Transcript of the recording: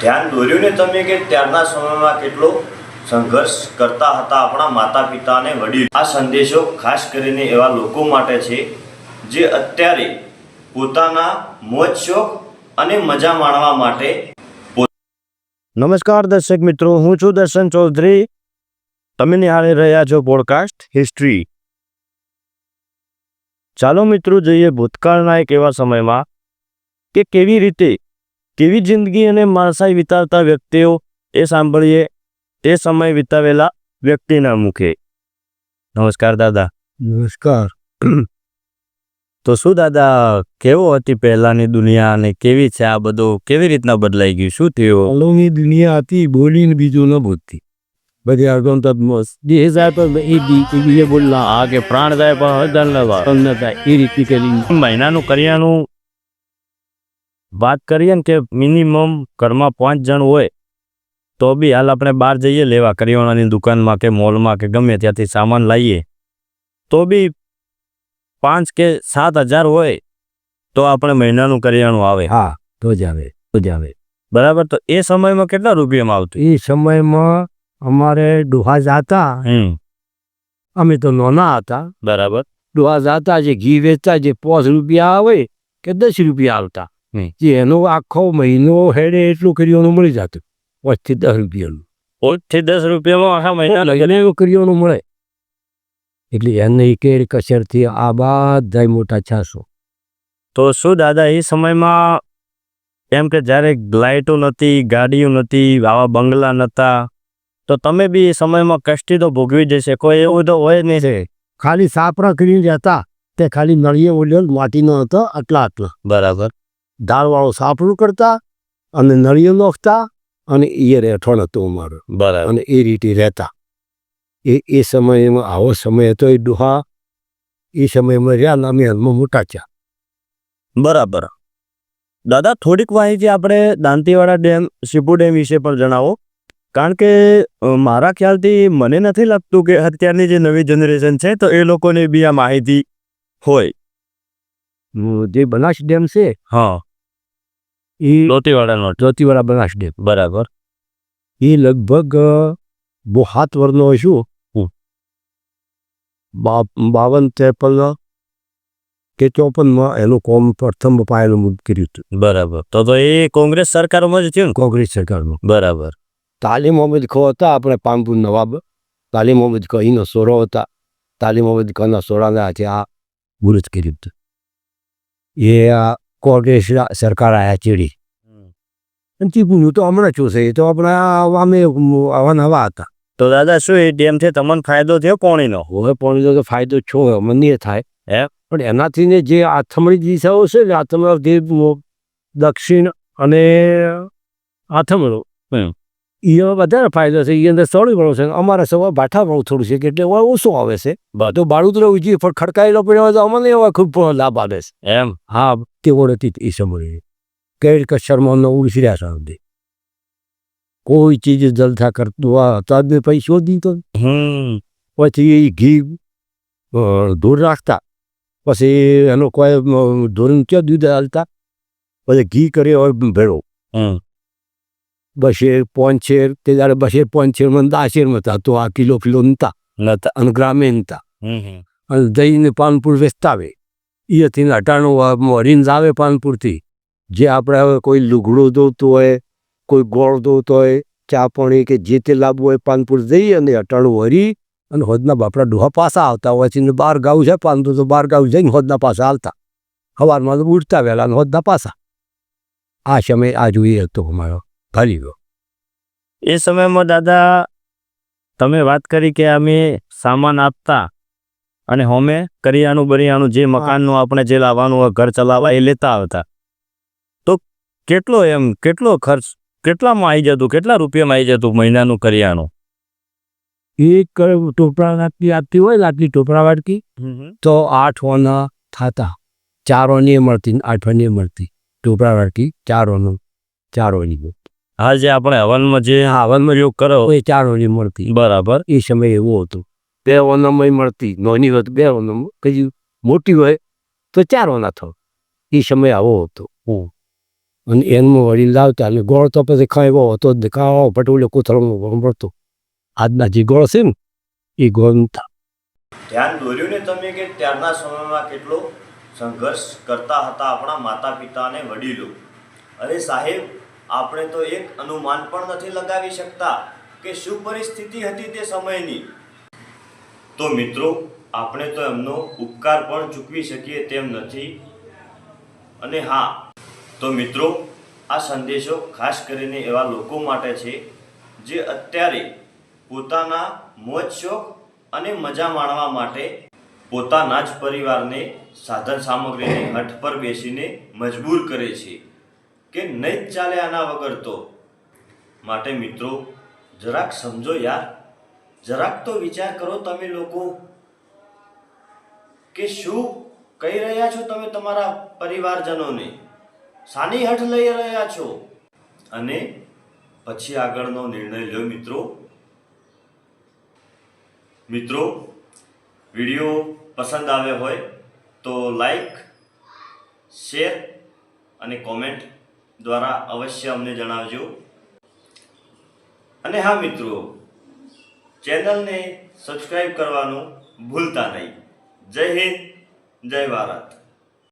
ધ્યાન દોર્યું ને તમે કે ત્યારના સમયમાં કેટલો સંઘર્ષ કરતા હતા આપણા માતા પિતા અને વડીલ. આ સંદેશો ખાસ કરીને એવા લોકો માટે છે, જે અત્યારે પોતાના મોજ, શોખ અને મજા માણવા માટે નમસ્કાર દર્શક મિત્રો, હું છું દર્શન ચૌધરી. તમે નિહાળી રહ્યા છો પોડકાસ્ટ હિસ્ટ્રી ચાલો મિત્રો જોઈએ ભૂતકાળના એક એવા સમયમાં કે કેવી રીતે કેવી જિંદગી અને માણસાઈ વિતાવતા વ્યક્તિઓ એ સાંભળીએ તે સમય વિતાવેલા વ્યક્તિના મુખે. નમસ્કાર દાદા. નમસ્કાર. તો શું દાદા કેવો હતી પહેલાની દુનિયા અને કેવી છે આ બધું? કેવી રીતના બદલાઈ ગયું? શું થયું? પહેલોની દુનિયા હતી બોલીને બીજું ન બોલતી. બધી આગમ તો જે જાય પણ એ બીજે બોલના આ કે પ્રાણ જાય પણ હજાર ન થાય. એ રીતે કરી. મહિનાનું કરિયાનું વાત કરીએ ને કે મિનિમમ ઘરમાં પાંચ જણ હોય તો બી હાલ આપણે બહાર જઈએ લેવા કરિયાણાની દુકાનમાં કે મોલમાં કે ગમે ત્યાંથી સામાન લાવીએ તો બી પાંચ કે સાત હજાર હોય તો આપણે મહિનાનું કરિયાણું આવે. હા તો જ આવે તો જ આવે. બરાબર? તો એ સમયમાં કેટલા રૂપિયામાં આવતું? એ સમયમાં અમારે ડોહા હતા અમે તો નોના હતા. બરાબર. ડોહા હતા જે ઘી વેચતા જે પાંચ રૂપિયા આવે કે દસ રૂપિયા આવતા. જે એનો આખો મહિનો હેડે એટલું કરિયાનું મળી જતું. પાંચથી દસ રૂપિયાનું. પાંચથી દસ રૂપિયામાં આખા મહિના લઈને એવું કરિયાનું મળે. એટલે એને કેર કસરથી આ બધા મોટા છાસો. તો શું દાદા એ સમયમાં એમ કે જ્યારે લાઇટો નથી ગાડીઓ નથી આવા બંગલા નહોતા તો તમે બી એ સમયમાં કષ્ટી તો ભોગવી જશે કોઈ એવું તો હોય નહીં. છે. ખાલી સાપરા કરીને જતા તે ખાલી નળીએ ઓલ્યો માટીનો હતો આટલા આટલા. બરાબર. દાળવાળો સાપડું કરતા અને નળિયો નોખતા અને એ રહેઠોણ હતું અમારું. બરાબર. અને એ રીતે રહેતા. એ એ સમયમાં આવો સમય હતો એ ડુહા એ સમયમાં રહ્યા અમે હાલમાં મોટા થયા. બરાબર. દાદા થોડીક માહિતી આપણે દાંતીવાડા ડેમ શિપુ ડેમ વિશે પણ જણાવો. કારણ કે મારા ખ્યાલથી મને નથી લાગતું કે અત્યારની જે નવી જનરેશન છે તો એ લોકોને બી આ માહિતી હોય. જે બનાસ ડેમ છે હા. એ લોતીવાડાનો જ્યોતિવાળા બનાસ ડેમ. બરાબર. એ લગભગ બહુ સાત વર્ષનો હશું હું બાવન ત્રેપન કે ચોપનમાં એનું કોમ પ્રથમ પાયેલું કર્યું હતું. બરાબર. તો તો એ કોંગ્રેસ સરકારમાં જ થયું ને? કોંગ્રેસ સરકારનું બરાબર. તાલીમ મોહમ્મદ ખો હતા આપણે પાનપુર નવાબ. તાલીમ મોહમ્મદ ખો એનો સોરો હતા. તાલીમ મોહમ્મદ ખોના સોરાને આજે આ બુરુજ કર્યું હતું. એ આ કોંગ્રેસ સરકાર આયા ચીડી. અને ચીપુનું તો હમણાં શું છે એ તો આપણે અમે આવા હતા. તો દાદા શું એ ડેમ છે? તમને ફાયદો થયો પાણીનો? હવે પણ તો ફાયદો છો મને થાય. હે? પણ એનાથી ને જે આથમણી દિશાઓ છે ને આથમણ દક્ષિણ અને આથમણો. એ વધારે ફાયદો છે એ અંદર સળી વાળું છે અમારે સવા ભાઠા વાળું થોડું છે કે એટલે ઓછું આવે છે. તો બાળુતરો ઉજી પણ ખડકાયેલો પડ્યો તો અમને એવા ખૂબ લાભ આવે છે. એમ? હા તેવો નથી એ સમય. કઈ ઉડસી રહ્યા સુધી કોઈ ચીજ જલથા કરતું આ તો આદમી પૈસો દીધો હમ. પછી એ ઘી દૂર રાખતા પછી એનો કોઈ ધોરણ ક્યાં દૂધ હાલતા? પછી ઘી કરે હોય ભેળો. બશેર પોંચેર તે દાડે બશેર પોંચેરમાં દાશેરમાં હતા તો આ કિલો કિલો નતા નતા અને ગ્રામે નતા. હમ હમ. અને દહીંને પાનપુર વેચતાવે એ હતી અટાણું હરીને આવે પાનપુરથી જે આપણે હવે કોઈ લુગડું દોતું હોય કોઈ ગોળ દોતો હોય ચા પાણી કે જે તે લાવવું હોય પાનપુર જઈ અને અટાણું વરી અને હોદના બાપડા ડોહા પાસા આવતા હોય છે બાર ગાઉ છે પાનપુર તો બાર ગાઉ જઈને હોદના પાસા આવતા સવારમાં તો ઉઠતા વહેલા અને હોદના પાસા. આ સમય આ જોઈએ હતો અમારો. ફરી ગયો એ સમયમાં દાદા તમે વાત કરી કે અમે સામાન આપતા અને હોમે કરિયાણું બરિયાણું જે મકાનનું આપણે જે લાવવાનું હોય ઘર ચલાવવા એ લેતા આવતા. તો કેટલો એમ કેટલો ખર્ચ કેટલામાં આવી જતું કેટલા રૂપિયામાં આવી જતું મહિનાનું કરિયાણું? એક ટોપરા નાખતી આપતી હોય લાટલી ટોપરા વાટકી તો આઠ ઓના થતા. ચાર ઓની મળતી આઠ ઓની મળતી. ટોપરા વાટકી ચાર ઓનું ચાર ઓની હાલ જે આપણે હવનમાં જે હવનમાં યોગ કરો એ ચાર ઓની મળતી. બરાબર. એ સમય એવો હતો. બે ઓનામાં મળતી. નોની હોય તો બે ઓનામાં. કઈ મોટી હોય તો ચાર ઓના થયો એ સમય આવો હતો. અને એનમાં વળી લાવતા અને ગોળ તો પછી ખાયો હતો જ ખાવા પટોલે કોથળમાં મળતો આજના જે ગોળ છે ને એ ગોળ નતા ધ્યાન દોર્યું ને તમે કે ત્યારના સમયમાં કેટલો સંઘર્ષ કરતા હતા આપણા માતા પિતા અને વડીલો. અરે સાહેબ આપણે તો એક અનુમાન પણ નથી લગાવી શકતા કે શું પરિસ્થિતિ હતી તે સમયની. તો મિત્રો, આપણે તો એમનો ઉપકાર પણ ચૂકવી શકીએ તેમ નથી. અને હા, તો મિત્રો, આ સંદેશો ખાસ કરીને એવા લોકો માટે છે જે અત્યારે પોતાના મોજ, શોખ અને મજા માણવા માટે પોતાના જ પરિવારને સાધન સામગ્રીને હઠ પર બેસીને મજબૂર કરે છે. કે નહીં જ ચાલે આના વગર તો? માટે મિત્રો, જરાક સમજો યાર. જરાક તો વિચાર કરો તમે લોકો, કે શું કહી રહ્યા છો તમે તમારા પરિવારજનોને? સાની હઠ લઈ રહ્યા છો? અને પછી આગળનો નિર્ણય લ્યો મિત્રો. મિત્રો, વીડિયો પસંદ આવ્યો હોય તો લાઈક, શેર અને કોમેન્ટ દ્વારા અવશ્ય અમને જણાવજો. અને હા મિત્રો, ચેનલને સબસ્ક્રાઈબ કરવાનું ભૂલતા નહીં. જય હિન્દ, જય ભારત.